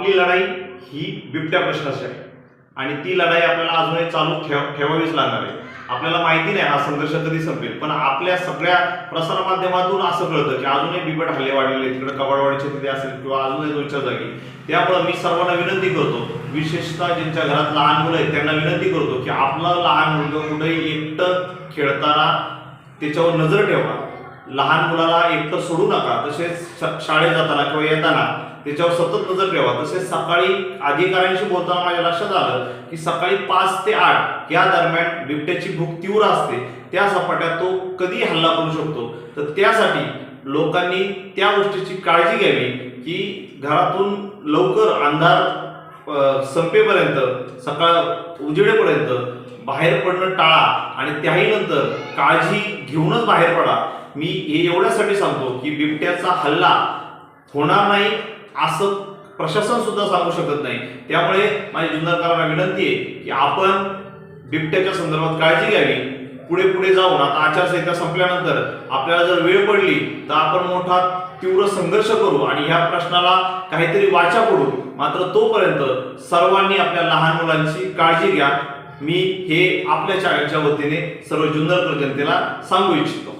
आपली लढाई ही बिबट्या प्रश्नाची आहे. आणि ती लढाई आपल्याला अजूनही चालू ठेव ठेवावीच लागणार आहे. आपल्याला माहिती नाही हा संघर्ष कधी संपेल. पण आपल्या सगळ्या प्रसारमाध्यमातून असं कळतं की अजूनही बिबट हल्ले वाढलेले तिकडे कबाडवाडीचे तिथे असेल किंवा अजूनही दोनच्या जागी. त्यामुळे मी सर्वांना विनंती करतो विशेषतः ज्यांच्या घरात लहान मुलं आहेत त्यांना विनंती करतो की आपला लहान मुलगा कुठेही एकटं खेळताना त्याच्यावर नजर ठेवा. लहान मुलाला एकटं सोडू नका तसेच श- शाळेत जाताना किंवा येताना त्याच्यावर सतत नजर ठेवा. तसेच सकाळी अधिकाऱ्यांशी बोलताना माझ्या लक्षात आलं की सकाळी पाच ते आठ या दरम्यान बिबट्याची भूक तीव्र असते. त्या सपाट्यात तो कधी हल्ला करू शकतो. तर त्यासाठी लोकांनी त्या गोष्टीची काळजी घ्यावी की घरातून लवकर अंधार संपेपर्यंत सकाळ उजेडेपर्यंत बाहेर पडणं टाळा आणि त्याही नंतर काळजी घेऊनच बाहेर पडा. मी हे एवढ्यासाठी सांगतो की बिबट्याचा हल्ला होणार नाही असं प्रशासन सुद्धा सांगू शकत नाही. त्यामुळे माझी जुन्नरकरांना विनंती आहे की आपण बिबट्याच्या संदर्भात काळजी घ्यावी. पुढे पुढे जाऊन आता आचारसंहिता संपल्यानंतर आपल्याला जर वेळ पडली तर आपण मोठा तीव्र संघर्ष करू आणि ह्या प्रश्नाला काहीतरी वाचा पडू. मात्र तोपर्यंत सर्वांनी आपल्या लहान मुलांची काळजी घ्या. मी हे आपल्या शाळेच्या वतीने सर्व जुन्नरकर जनतेला सांगू इच्छितो.